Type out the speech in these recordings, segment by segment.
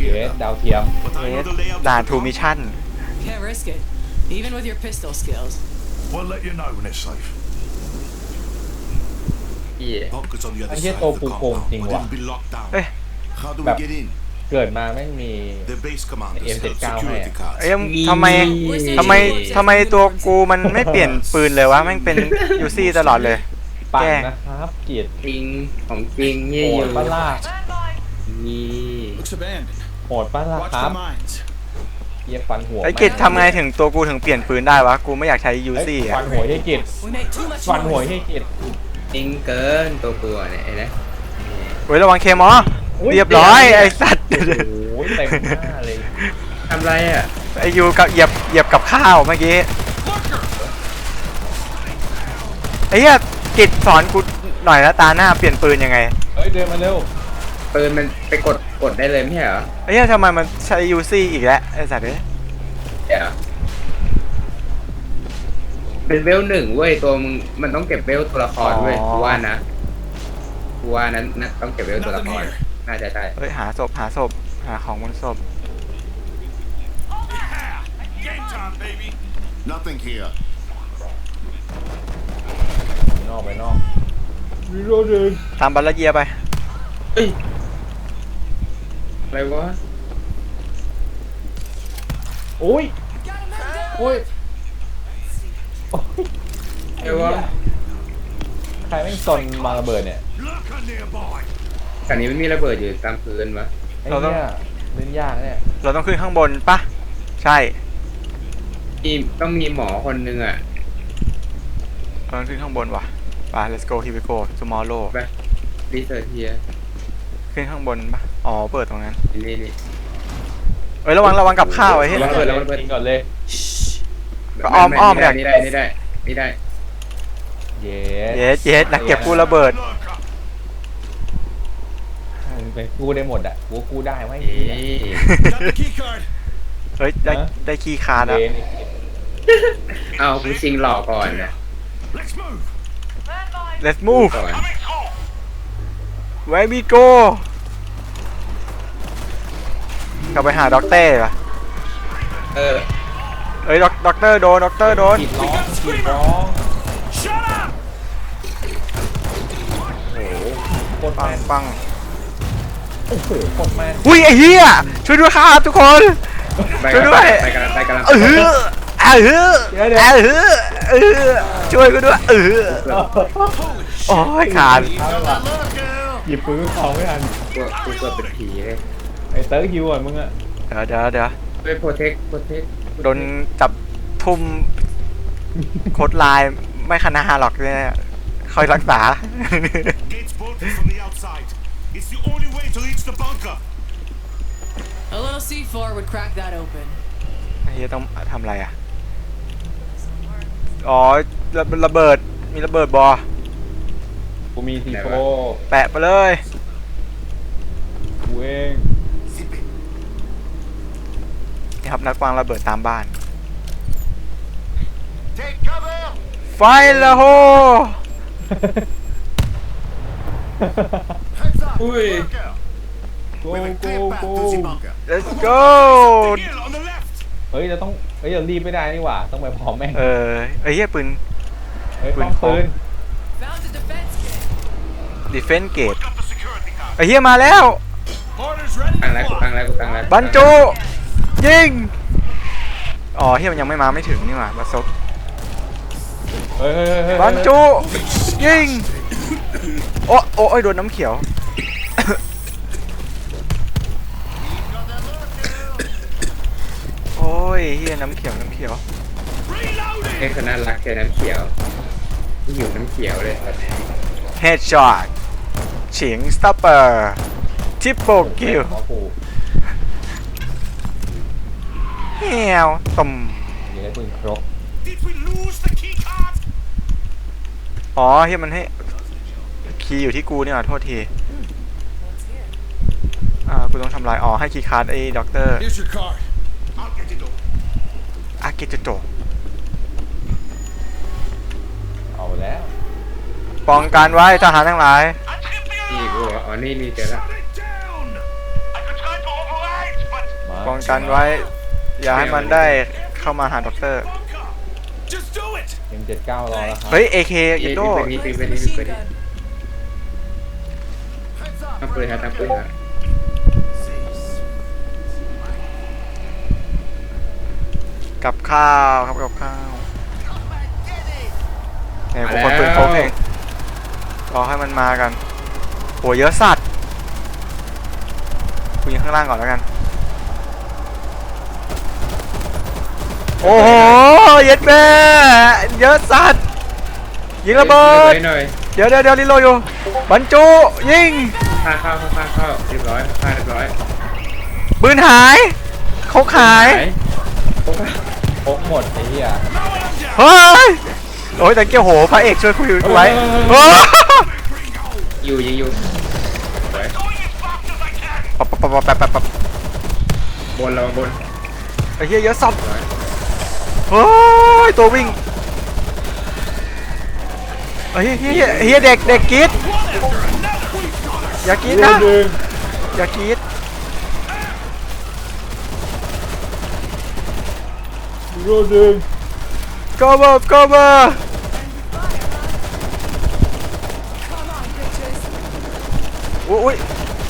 เย here ส now, ดาวเทียม but I เอ know ส the layout ด่าน of ทู the มิ car. ชั่น Can't risk it, even with your pistol skills. We'll let you know when it's safe. พี่ Bunker's on the other Anh side biết of the tôi cùng compound, tình but quả. it'll be locked down. Ê. How do we แบบ get in? เกิดมาไม่งมี The base commanders Em have sẽ cao security hè. cards. เอ้ยทำไมทำไมทำไมตัวกูมันไม่เปลี่ยนปืนเลยวะแม่งเป็นยูซี่ตลอดเลย ปั่นแกล้งนะครับเกียรติจริงของจริงโหนี่อยู่ดปะล่ะนี่ Looks abandoned. โหดปะล่ะ Watch ครับ the mines. เกียร์ฟันหัวไอ้กิจทำไงถึงตัวกูถึงเปลี่ยนปืนได้วะ กูไม่อยากใช้ยูเอ้ยซี่ฟัอะนหัวให้กิจ We make too much ฟันหัว noise. ให้กิจจริงเกินตัวกลัวเนี่ยเห็นไหมเฮ้ยระวังเคมออุ๊ยเรียบร้อยไอ้สัตว์ โอ้ยเต็มหน้าเลยทำไรอะไอ้ยูกับเหยียบเหยียบกับข้าวเมื่อกี้ไอ้เหี้ยกิจสอนกูหน่อยละตาหน้าเปลี่ยนปืนยังไง เฮ้ยเดินมาเร็ว ปืนมันไปกดกดได้เลยไม่ใช่เหรอไอ้เหี้ยทำไมมันใช้ยูซี่อีกแล้วไอ้สัตว์เอ้ยใช่เหรอเป็นเวลหนึ่งเว้ยตัวมึงมันต้องเก็บเวลตัวละครเว้ยกูว่านะกูว่านั้นนะต้องเก็บเวลตัวละครน่าจะใช่เฮ้ยหาศพหาศพหาของบนศพ Game time, baby. Nothing here. นอกไปนอกรีโหลดงตามบัลลเยียไป เอ้ย อะไรวะโอ้ยโอ้ยโอ้ยอะไรวะใครแม่งซนมาระเบิดเนี่ย Lurker nearby. แต่นี้มันมีระเบิดอยู่ตามพื้นวะไอ้เราต้อง เนี่ยเล่นยากเนี่ยเราต้องขึ้นข้างบนปะใช่มีต้องมีหมอคนหนึงอะ เราต้องขึ้นข้างบนว่ะไป let's go here we go tomorrow ไปรีเสิร์ชเฮียขึ้นข้างบนปะ อ๋อเปิดตรงนั้นนี่นี่เอ้ยระวังระวังกับข้าวไอ้เหี้ยระเบิดระเบิดยิงก่อนเลย ก็อ้อมอ้อมเนี่ย นี่ได้นี่ได้นี่ได้เย้เยสเยสนักเก็บกู้ระเบิด Lurker. มึงเป็นกู้ได้หมดอะกูกู้ได้ไว้นี่ Got the key card. เฮ้ยได้ได้คีย์คาร์ดแล้วเวนเอากูชิงหลอกก่อนนะ Let's move. let's move ก่อน Coming home. where we go ก ลับไปหาด็อกเตอร์ป่ะเออเอ้ยด็อกด็อกเตอร์โดนด็อกเตอร์โดนขีดร้องขีดร้อง Shut up. โอ้โหโคตรปัแมงนปังโอ้โหโคตรแมนอุ้ยไอ้เหี้ยช่วยด้วยครับทุกคน ไปช่วยด้วย ไปกันไปกันเออเออเออเออเออช่วยกูด้วยเออโอ้ยขาดเอาละหยิบปืนของไม่ทันกูกูเกือบเป็นผีเลยไอ้ เติร์กฮิวอะมึงอะเดี๋ยวเดี๋ยวเดี๋ยวไปโปรเทคโปรเทคโดนจับทุ่มโคตรลายไม่คณะหรอกเนี่ยคอยรักษา Gates bolted from the outside. It's the only way to reach the bunker. A little C4 would crack that open. ไอ้เหี้ยต้องทำอะไรอะ อ๋อระระเบิดมีระเบิดบอกูมีซีโฟแปะไปเลยกูเอง Zip it. นี่ ครับ นักวางระเบิดตามบ้าน Take cover. ไฟละโฮ Heads up. Ui. Lurker. โก We have a โก clear path โก to the bunker. let's go Hill on the left. เฮ้ยเราต้องเฮ้ยเรารีบไม่ได้นี่หว่า ต้องไปพร้อมแม่งเออไอ้เหี้ยปืนเฮ้ยปืนต้องปืน Found a defense kit. defense gate Got the security card. ไอ้เหี้ยมาแล้ว Orders ready ตั้ง to แล้วกูตั้ง fly. แล้วกูตั้งแล้วบรรจุ ยิง อ๋อเฮียมันยังไม่มาไม่ถึงนี่หว่าบัสซบเฮ้ยเฮ้ยเฮ้ยเฮ้ยบรรจุยิง โอ้โอ้ยโดนน้ำเขียว โอ้ยเฮียน้ำเขียวน้ำเขียว Reloading. เอ้คนน่ารักเจอน้ำเขียวหิวน้ำเขียวเลย headshot ฉิงสตัปเปอร์ทิปโปกิลขอกูเฮียวตุ่มอย่าได้ปืนครบ Did we lose the key card? อ๋อเฮียมันให้คีย์อยู่ที่กูนี่หว่าโทษทีอ่ากูต้องทำลายอ๋อให้คีย์การ์ดไอ้ด็อกเตอร์ Here's your card. I'll get it over. อากิจโตะเอาแล้วป้องกันไว้ทหารทั้งหลาย I tripped the นี่ alarm. กูบอกอ๋อนี่นี่เจอแล้ว Shut it down. I could try to override. ป้องกันไว้ อย่าให้มันได้เข้ามาหาด็อกเตอร์ Just do it! เอ็มเจ็ดเก้ารอแล้วครับเฮ้ย AK ยิโดไปนี่ไปนี่ไปนี่ Machine ไปนี่ gun. ทำปืนครับทำปืนครับกับข้าวครับกับข้าวเนี่ยผมคนปืนพกเองรอให้มันมากันโหเยอะสัตว์กูยิงข้างล่างก่อนแล้วกัน โอ้โหเย็ดแม่เยอะสัตว์ยิงระเบิดหน่อยเดี๋ยวเดี๋ยวเดี๋ยวรีโหลดอยู่บรรจุยิงข้าเข้าข้าเข้าเรียบร้อยข้าเรียบร้อยปืนหายเขาหายโอ้ยพกหมดไอ้เหี้ยเฮ้ยโอ้ยแต่เกี่ยวโหพระเอกช่วยคุยไว้เฮ้ยโอ้อยู่ยิงอยู่ปับปับปับปับปับปับบนเราบนไอ้เหี้ยเยอะสัตว์ สวยเฮ้ยตัววิ่งไอ้เหี้ยเหี้ยเหี้ยเด็กเด็กกรีดอย่ากรีดโรนะดึงอย่ากรีดโรดึง go over go over Come on, bitches. อุ้ยอุ้ย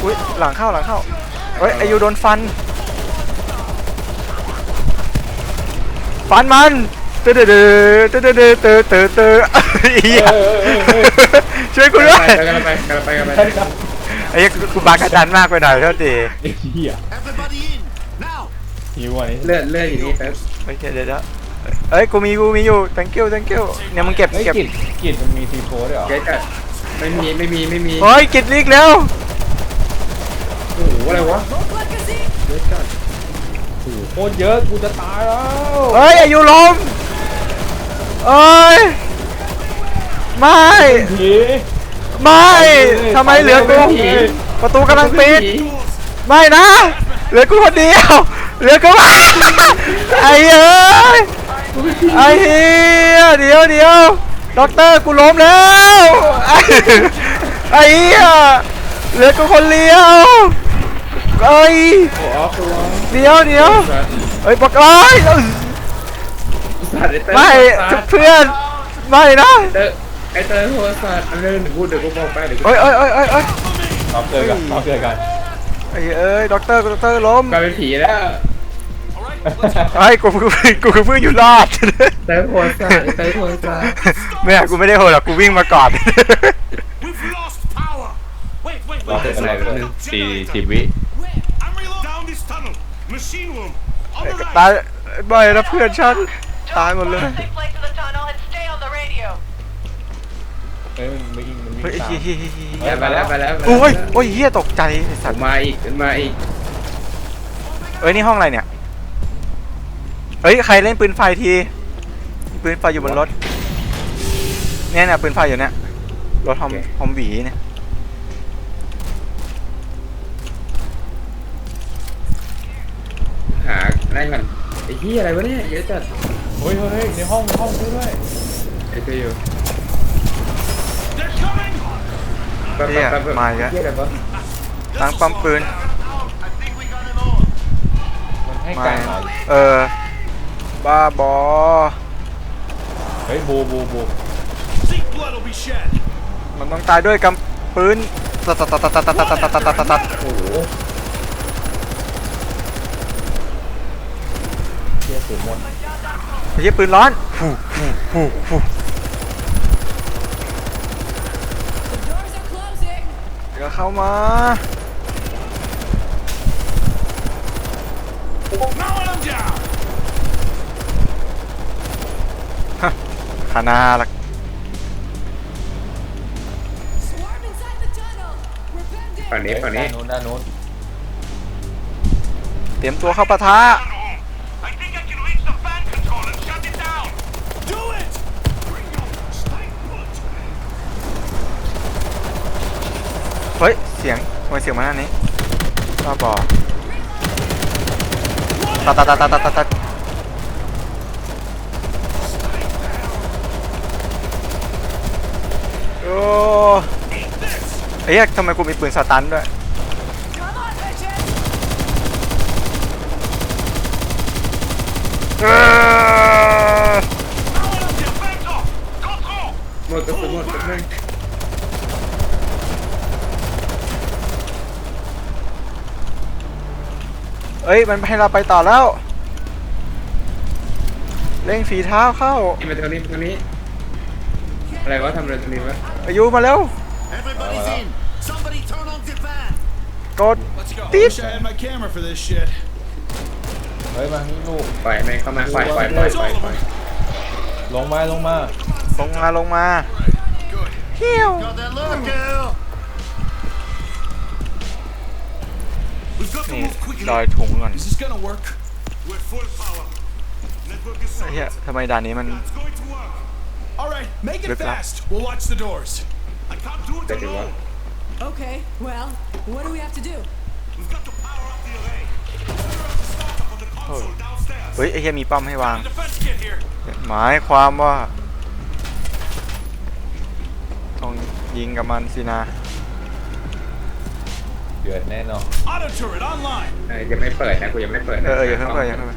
อุ้ยหลังเข้าหลังเข้าเฮ้ยไอายุโดนฟัน ฟันมันเตือเตือเตือเตือเตือเตอเตอเฮียช่วยกูด้วยไอ้กูบากระดันมากไปหน่อยเท่าตีเฮียหิวอะเลือดเลือดอยู่นี่แป๊บเดี๋ยวเดี๋ยวเอ้ยกูมีกูมีอยู่ thank you thank you เนี่ยมึงเก็บเก็บกิดมันมีซีโฟด้วยเหรอไม่มีไม่มีไม่มีโอ้ยกิดลีกแล้วโอ้โหอะไรวะ โอ้โหโคตรเยอะกูจะตายแล้วเฮ้ยอายุล้มเอ้ย ไม่ ผีไม่ทำไมเหลือกูประตูกำลังปิด ไม่นะ เหลือกูคนเดียว เหลือกู ไอ้เอ้ย ไอ้เฮียเดี๋ยวเดี๋ยวด็อกเตอร์กูล้มแล้ว ไอ้เฮียเหลือกูคนเดียวไอ้ยโอ้ออฟตัว เดี๋ยวเดี๋ยวเอ้ยบอกเลยสัตว์ไอ้เตอร์ไม่เพื่อนไม่นะเตอร์ไอ้เตอร์โทรศัพท์อันเรื่องพูดเดี๋ยวกูบอกไปเดี๋ยวกูเอ้ยเอ้ยเอ้ยเอ้ยเอ้ยรอบเจอกันรอบเจอกันไอ้เอ้ยด็อกเตอร์ด็อกเตอร์ล้มกลายเป็นผีแล้วไอ้กูกูกูคือเพิ่งอยู่รอดเตอร์โทรศัพท์ไอ้เตอร์โทรศัพท์ไม่อะกูไม่ได้โหดหรอกกูวิ่งมาก่อน We've lost power! Wait, wait, รอบ wait. เจอกันอะไรสี่สิบวิ Where? I'm reloading! Down this tunnel! Machine room! On the right! ตายบ่อยนะเพื่อนฉันตายหมดเลย Take place in the tunnel and stay on the radio. เฮ้ยมันวิ่งมันวิ่งเฮ้ยตามเฮ้ยเฮ้ยเฮ้ยเฮ้ยไปแล้วไปแล้วไปแล้วโอ้ยโอ้ยเฮียตกใจไอ้สัตว์มาอีกมาอีกเอ้ยนี่ห้องอะไรเนี่ยเฮ้ยใครเล่นปืนไฟทีมีปืนไฟอยู่บนรถเนี่ยเนี่ยปืนไฟอยู่เนี่ยรถฮอมฮอมหวีเนี่ย หาได้ก่อนไอ้ที่อะไรวะเนี่ยเยอะจัดเฮ้ยเฮ้ยเฮ้ยในห้องในห้องด้วยด้วยไอ้ตัวอยู่ They're coming! แป๊บแป๊บแป๊บแป๊บมาอีกแล้ว เหี้ยอะไรวะตั้งปั๊มปืน I think we got him on. มันให้มาการหน่อยเออ บ้าบอ เฮ้ยบูบูบู Seek blood will be shed! มันต้องตายด้วยกำปืนตัดตัดตัดตัดตัดตัดตัดตัดตัดตัดตัดโอ้โห เชี่ยสูงหมดไอ้เหี้ยปืนร้อนฟูฟูฟูฟู The doors are closing. เดี๋ยวเข้ามา Now I'm down! ขาหนาละ Swarm inside the tunnel. Repent ฝั่ง it. นี้ฝั่งนี้ด้านนู้นด้านนู้นเตรียมตัวเข้าปะทะ I think I can reach the fan control and shut it down! Do it! Bring your stay put! เฮ้ยเสียงทำไมเสียงมาหน้านี้บ้าบอตัดตัดตัดตัดตัดตัดตัดโอ้ไอ้เหี้ยทำไมกูมีปืนสตันด้วย Come on, bitches. เออ Defense off! Control! หมดกระสุนหมดกระสุน เอ้ยมันให้เราไปต่อแล้ว เร่งฝีเท้าเข้านี่มาตรงนี้มาตรงนี้ อะไรวะทำอะไรตรงนี้วะอายุมาเร็ว Everybody's in! Somebody turn on the van! กด Let's go. Beep. Wish I had my camera for this shit. เฮ้ยมานี่ลูก ปล่อยให้มันเข้ามาปล่อยปล่อยปล่อยปล่อยปล่อยลงมาลงมาลงมาลงมาเฮียว Got that look, girl! นี่ move quickly. ดอยถุงก่อน Is this gonna work? We're full power. Network is ไอ้เฮียทำไมด่านนี้มัน It's going to work. All right, make it Look up. fast. We'll watch the doors. I can't do it แต่ถือว่า alone. Okay, well, what do we have to do? We've got to power up the array. Fire up the startup on the console downstairs. เฮ้ยไอ้เฮียมีป้อมให้วาง The defense kit here. หมายความว่า ต้องยิงกับมันสินะ เดือดแน่นอน Auto turret online. เออยังไม่เปิดนะกูยังไม่เปิดนะเออเอออย่าเพิ่งไปอย่าเพิ่งไป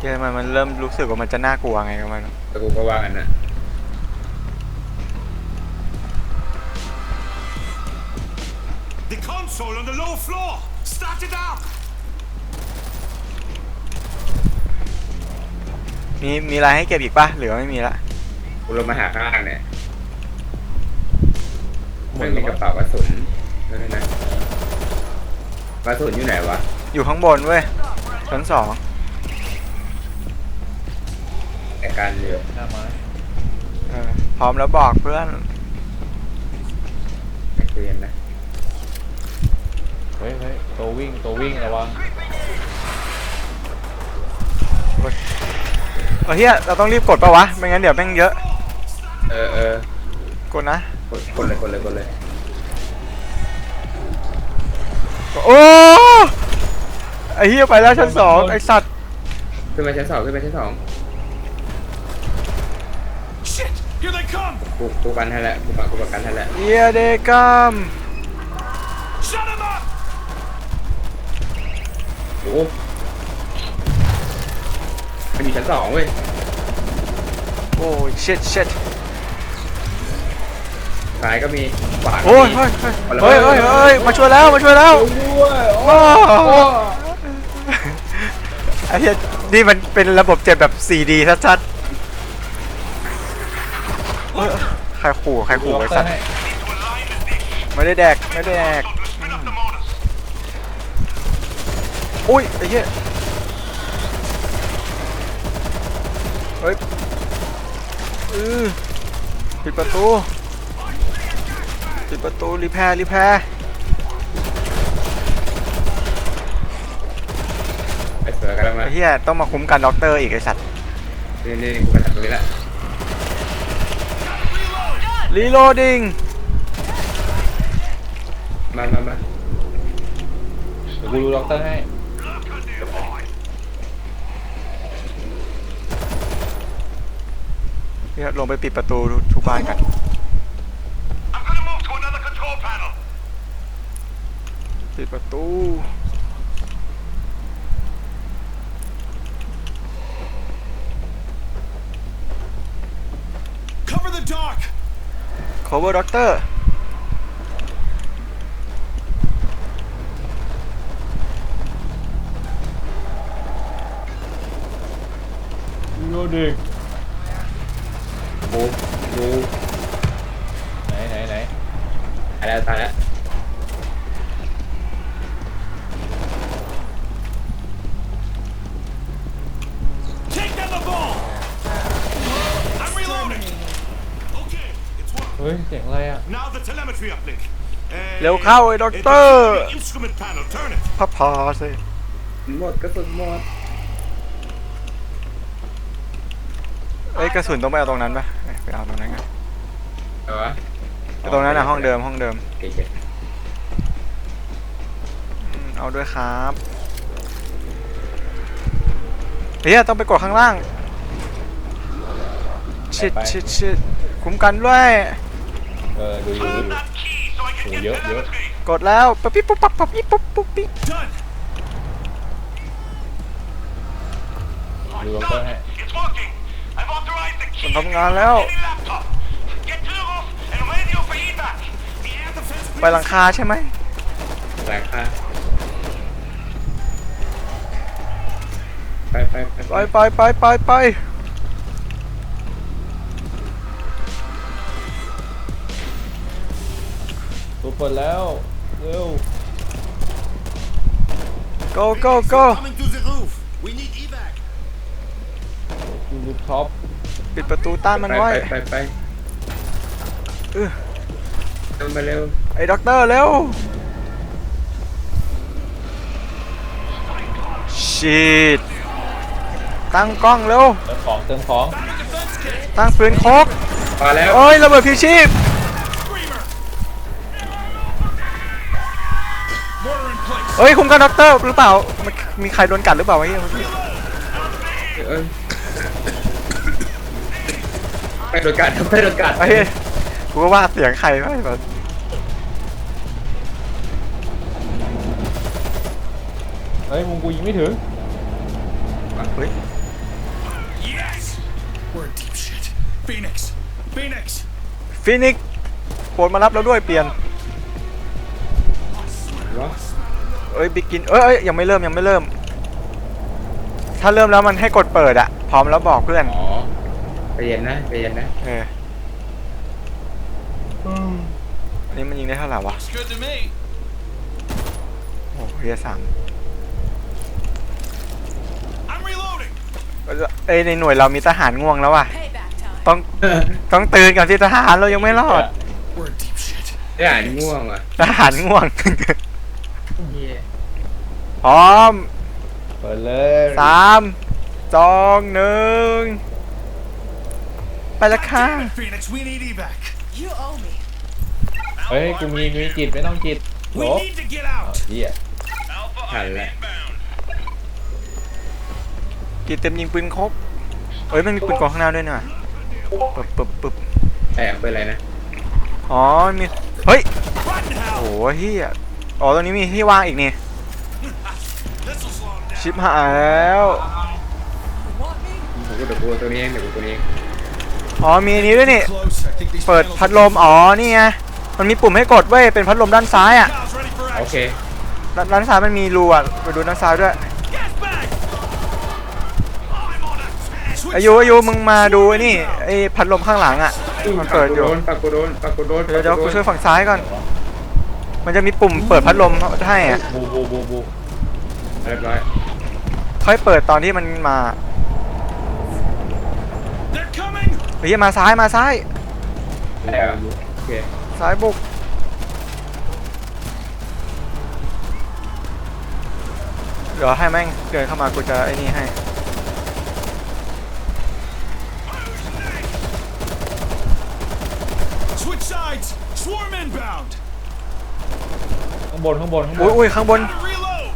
เฮ้ยมันมันเริ่มรู้สึกว่ามันจะน่ากลัวไงก็ไม่รู้แต่กูก็ว่ากันนะ The console on the low floor. Start it up. มีมีอะไรให้เก็บอีกปะหรือว่าไม่มีละกูลงมาหาข้างล่างเนี่ยหมไม่ดมีแล้วกระเป๋ากระสุนนั่นนะกระสุนอยู่ไหนวะอยู่ข้างบนเว้ยชั้นสองแต่การเรือหน้าไม้เออพร้อมแล้วบอกเพื่อนไม่คุยกันนะเฮ้ยเฮ้ยตัววิ่งตัววิ่งระวัง เออเฮียเราต้องรีบกดปะวะ ไม่งั้นเดี๋ยวแม่งเยอะ เออเออ กดนะ กดกดเลยกดเลยกดเลย โอ้ไอเฮียไปแล้วชั้นสองไอสัตว์ ขึ้นมาชั้นสองขึ้นมาชั้นสอง Shit! Here they come. กูกูกันให้แล้วกูปักกูปักกันให้แล้วเฮียเดกัม Shut them up. โอ้ มันอยู่ชั้นสองเว้ย โอ้ยชิตชิตซ้ายก็มีขวาก็โอ้ยมีเฮ้ยเฮ้ยเฮ้ยเฮ้ยมาช่วยแล้วมาช่วยแล้วด้วยโอ้ไอ้เหี้ยนี่มันเป็นระบบเจ็บแบบ 4D ชัดๆเฮ้ยใครขู่ใครขู่ไอ้สัตว์ไม่ได้แดกไม่ได้แดก Spin up the motors. อุ้ยไอ้เหี้ย เฮ้ยอือปิดประตูปิดประตูรีแพร์รีแพร์ไอ้เสือกันแล้วมาไอ้เหี้ยต้องมาคุ้มกันด็อกเตอร์อีกไอ้สัตว์นี่นี่กูมาจากตรงนี้ละรีโหลดดิ้งมามามาเดี๋ยวกูดูด็อกเตอร์ให้ เนี่ยลงไปปิดประตูทุกบ้านกัน I'm gonna move to another control panel. ปิดประตู Cover the dock. cover ด็อกเตอร์โยดึ งบูบูไหนไหนไหนตายแล้วตายแล้ว Take down the ball. I'm reloading. Okay, it's working. เฮ้ย เสียงอะไรอะ Now the telemetry uplink. Uh, เร็วเข้าไอ้ด็อก it เตอร์ should be Instrument panel. Turn it. พับพอสิหมดกระสุนหมดเอ้ยกระสุนต้องไปเอาตรงนั้นปะ เอ้ยไปเอาตรงนั้นกันเอาวะไอ้ตรงนั้นนะห้องเดิมห้องเดิมโอเคอืมเอาด้วยครับเฮียต้องไปกดข้างล่างชิดชิดชิดคุ้มกันด้วยโอเออดูอยู่ดู Turn อยู่ that key so I can Oh, get yup, telemetry. กดแล้วปั๊บปิ๊บปุ๊บปั๊บปั๊บปิ๊บปุ๊บปุ๊บปิ๊บ Done. ดูลงเตอร์ให้ มันทำงานแล้ว Any laptop. Get to the roof and radio for evac. The air defense ไปหลังคาใช่ไหมแรงค่าไปไปไปไปไปไปไปไปตัวเปิดแล้ว เร็ว go go go Coming to the roof. We need evac. ดูรูปท็อป ปิดประตูต้านมันไปไว้ ไปไปเออ เดินมาเร็วไอ้ด็อกเตอร์เร็วชีดตั้งกล้องเร็ว เติมของเติมของตั้งปืนโคกพอแล้วโอ้ยระเบิดพีชีพ Screamer. Mortar in place. เฮ้ย คุมกันด็อกเตอร์หรือเปล่ามันมีใครโดนกัดหรือเปล่าวะเฮียเออ ไปโดนกัดไปโดนกัดไอ้เหี้ยกูก็ว่าเสียงใครวะแบบเฮ้ยมุงกูยิงไม่ถึงเฮ้ย Yes. We're in deep shit. Phoenix. Phoenix. ฟินิกโปรดมารับเราด้วยเปลี่ยนวะเอ้ยบิ๊กกินเอ้ยเอ้ยยังไม่เริ่มยังไม่เริ่ม ถ้าเริ่มแล้วมันให้กดเปิดอะพร้อมแล้วบอกเพื่อน อ๋อใจ เย็นนะใจเย็นนะเอออันนี้มันยิงได้เท่าไหร่วะ Looks good to me. โอ้เฮียสาม I'm reloading. เอ้ยในหน่วยเรามีทหารง่วงแล้วว่ะ Payback time. ต้องต้องตื่นก่อนที่ทหารเรายังไม่รอด We're in deep shit. ได้อ่านง่วงว่ะทหารง่วงเฮียพร้อมเปิดเลยสามสองหนึ่ง ไปละค่ะ Damn it, Phoenix. We need evac. You owe me. เฮ้ย กูมีมีจิตไม่ต้องจิตโหล We need to get อ้าว out. เหี้ย Alpha ทันแล้ว inbound. กีเต็มยิงปืนครบเอ้ยมันมีปืนกองข้างหน้าด้วยนะปึ๊บปึ๊บปึ๊บแต่เป็นอะไรนะ อ๋อมีเฮ้ย Rotten โอ้ hell. โหเฮียอ๋อตรงนี้มีที่วางอีกนี่ This'll slow him down. ชิปหายแล้ว Want me? ผมก็เดี๋ยวกูตัวนี้เองเดี๋ยวกูตัวนี้เอง อ๋อมีอันนี้ด้วยนี่ Close. I think these เปิด panels พัดลม อ๋อ นี่ไง มันมีปุ่มให้กดเว้ย เป็นพัดลมด้านซ้ายอะ Valves ready for โอ action. เค ด้านด้านซ้ายมันมีรูอะ ไปดูด้านซ้ายด้วย Gas bag. I'm on a Switch อายุอายุ sides. มึงมาดูไอ้นี่ไอ้พัดลมข้างหลังอะ มันเปิดอยู่ ปักกูโดนปักกูโดนเดี๋ยวเดี๋ยวปักูโดนช่วยฝั่งซ้ายก่อน มันจะมีปุ่มเปิดพัดลมให้อะบูบูบูบูเรียบร้อยค่อยเปิดตอนที่มันมา เฮ้ยมาซ้ายมาซ้ายแล้วโอเคซ้ายบุกเดี๋ยวให้แม่งเดินเข้ามากูจะไอ้นี่ให้ Switch sides. Swarm inbound. ข้างบนข้างบนข้างบอุ้ยนอุ้ยข้างบน Gotta reload.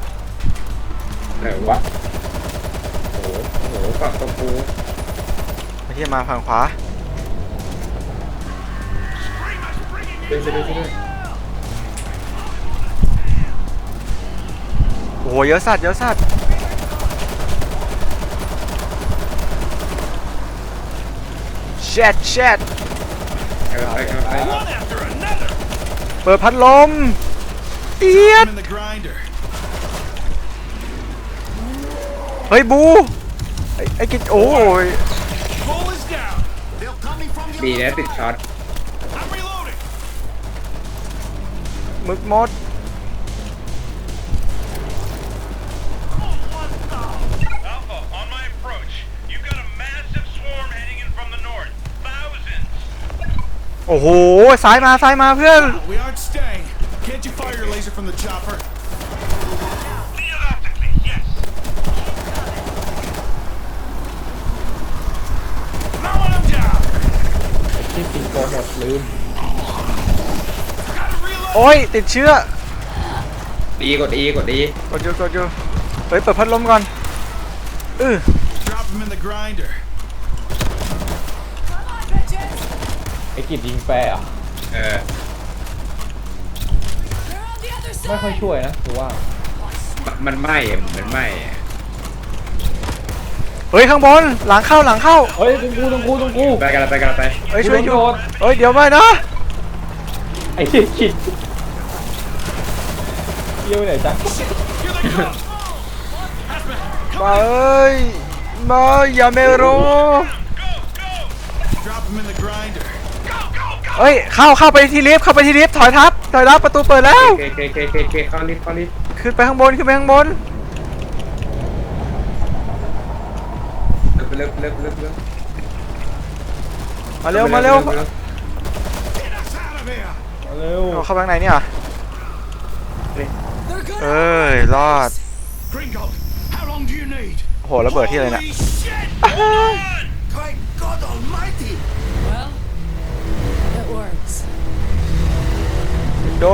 ไหนวะโอ้โหโอ้โหปักตะปูไอ้ ที่มาฝั่งขวาเดินไปด้วยไปด้วยโอ้โหเยอะสัตว์เยอะสัตว์แชดแชดไปไปไปไป One after another. เปิดพัดลมเอียด I'm in the grinder. เฮ้ยบูไอ้ไอ้กิจโอ้ย Hole is down. They're coming from ดีนะติดช็อต I'm reloading. หมึกมด Alpha, on my approach. You've got a massive swarm heading in from the north. Thousands. โอ้โหซ้ายมาซ้ายมาเพื่อน We aren't staying. Can't you fire your laser from the chopper? Theoretically, yes. Mowing them down. ที่ปิงโกหมดลืม Gotta reload. โอ้ยติดเชื้อดีกดดีกดดีกดอยู่กดอยู่เฮ้ยเปิดพัดลมก่อนอือ Drop him in the grinder. Come on, bitches. ไอ้กิจยิงแฟร์เหรอะเออ They're on the other ไม่ค่อย side. ช่วยนะถือว่า มันมันไหม้อะมันไหม้อะ เฮ้ยข้างบนหลังเข้าหลังเข้าเฮ้ยตรงกูตรงกูตรงกูไปกันละไปกันละไปเฮ้ยช่วยกูช่โดวยนเฮ้ยเดี๋ยวไม่นะไอ้ที่คิดเยี่ยวไปไหนจ๊ะมาเอ้ยมาอย่าเมโร Drop him in the grinder. เฮ้ยเข้าเข้าไปที่ลิฟต์เข้าไปที่ลิฟต์ถอยทับถอยทับประตูเปิดแล้วเคเคเคเคเคเข้าลิฟต์เข้าลิฟต์ขึ้นไปข้างบนขึ้นไปข้างบน เร็วเร็วเร็วเร็วเร็วมาเร็วมาเร็ว Get us out of here. มาเร็วเอาเข้าไปข้างในเนี่ย They're good. เอ้ยรอด Gringo, how long do you need? โหระเบิดที่อะไรเนี่ย Holy shit! My God Almighty! Well, it works. โด